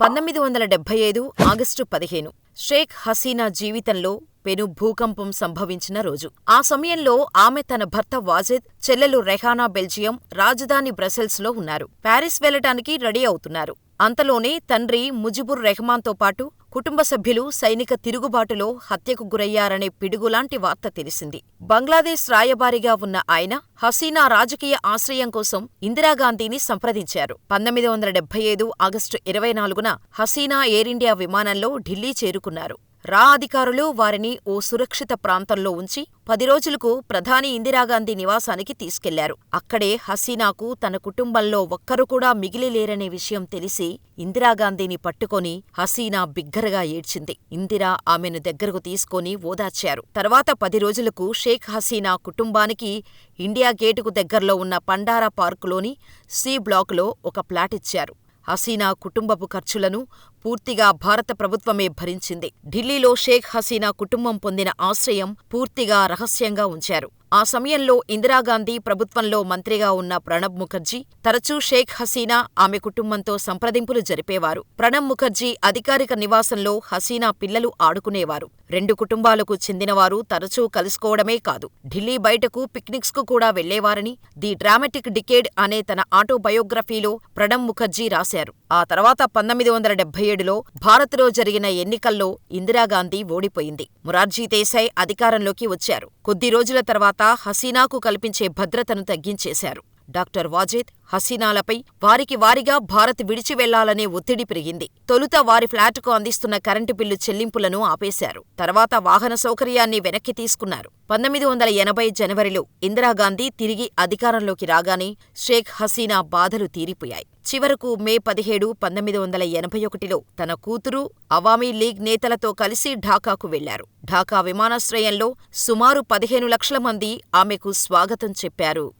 పంతొమ్మిది వందల డెబ్బై ఐదు ఆగస్టు పదిహేను షేక్ హసీనా జీవితంలో పెను భూకంపం సంభవించిన రోజు. ఆ సమయంలో ఆమె తన భర్త వాజిద్ చెల్లెలు రెహానా బెల్జియం రాజధాని బ్రసెల్స్లో ఉన్నారు. పారిస్ వెళ్ళటానికి రెడీ అవుతున్నారు. అంతలోనే తండ్రి ముజిబుర్ రెహమాన్తో పాటు కుటుంబ సభ్యులు సైనిక తిరుగుబాటులో హత్యకు గురయ్యారనే పిడుగులాంటి వార్త తెలిసింది. బంగ్లాదేశ్ రాయబారిగా ఉన్న ఆయన హసీనా రాజకీయ ఆశ్రయం కోసం ఇందిరాగాంధీని సంప్రదించారు. పంతొమ్మిది వందల డెబ్బై ఐదు ఆగస్టు ఇరవై నాలుగున హసీనా ఎయిరిండియా విమానంలో ఢిల్లీ చేరుకున్నారు. రా అధికారులు వారిని ఓ సురక్షిత ప్రాంతంలో ఉంచి పది రోజులకు ప్రధాని ఇందిరాగాంధీ నివాసానికి తీసుకెళ్ళారు. అక్కడే హసీనాకు తన కుటుంబంలో ఒక్కరు కూడా మిగిలిలేరనే విషయం తెలిసి ఇందిరాగాంధీని పట్టుకొని హసీనా బిగ్గరగా ఏడ్చింది. ఇందిర ఆమెను దగ్గరకు తీసుకొని ఓదార్చారు. తర్వాత పది రోజులకు షేక్ హసీనా కుటుంబానికి ఇండియా గేటుకు దగ్గర్లో ఉన్న పండారా పార్కులోని సి బ్లాకులో ఒక ప్లాటిచ్చారు హసీనా కుటుంబపు ఖర్చులను పూర్తిగా భారత ప్రభుత్వమే భరించింది. ఢిల్లీలో షేక్ హసీనా కుటుంబం పొందిన ఆశ్రయం పూర్తిగా రహస్యంగా ఉంచారు. ఆ సమయంలో ఇందిరాగాంధీ ప్రభుత్వంలో మంత్రిగా ఉన్న ప్రణబ్ ముఖర్జీ తరచూ షేక్ హసీనా, ఆమె కుటుంబంతో సంప్రదింపులు జరిపేవారు. ప్రణబ్ ముఖర్జీ అధికారిక నివాసంలో హసీనా పిల్లలు ఆడుకునేవారు. రెండు కుటుంబాలకు చెందినవారు తరచూ కలుసుకోవడమే కాదు, ఢిల్లీ బయటకు పిక్నిక్స్కు కూడా వెళ్ళేవారని ది డ్రామాటిక్ డికేడ్ అనే తన ఆటోబయోగ్రఫీలో ప్రణబ్ ముఖర్జీ రాశారు. ఆ తర్వాత పంతొమ్మిది వందల డెబ్బై ఏడులో భారత్లో జరిగిన ఎన్నికల్లో ఇందిరాగాంధీ ఓడిపోయింది. మొరార్జీ దేశాయ్ అధికారంలోకి వచ్చారు. కొద్ది రోజుల తర్వాత తర్వాత హసీనాకు కల్పించే భద్రతను తగ్గించేశారు. డాక్టర్ వాజేద్, హసీనాలపై వారికి వారిగా భారత్ విడిచి వెళ్ళాలనే ఒత్తిడి పెరిగింది. తొలుత వారి ఫ్లాటుకు అందిస్తున్న కరెంటు బిల్లు చెల్లింపులను ఆపేశారు. తర్వాత వాహన సౌకర్యాన్ని వెనక్కి తీసుకున్నారు. పంతొమ్మిది వందల ఎనభై జనవరిలో ఇందిరాగాంధీ తిరిగి అధికారంలోకి రాగానే షేక్ హసీనా బాధలు తీరిపోయాయి. చివరకు మే పదిహేడు, పంతొమ్మిది వందల ఎనభై ఒకటిలో తన కూతురు, అవామీ లీగ్ నేతలతో కలిసి ఢాకాకు వెళ్ళారు. ఢాకా విమానాశ్రయంలో సుమారు పదిహేను లక్షల మంది ఆమెకు స్వాగతం చెప్పారు.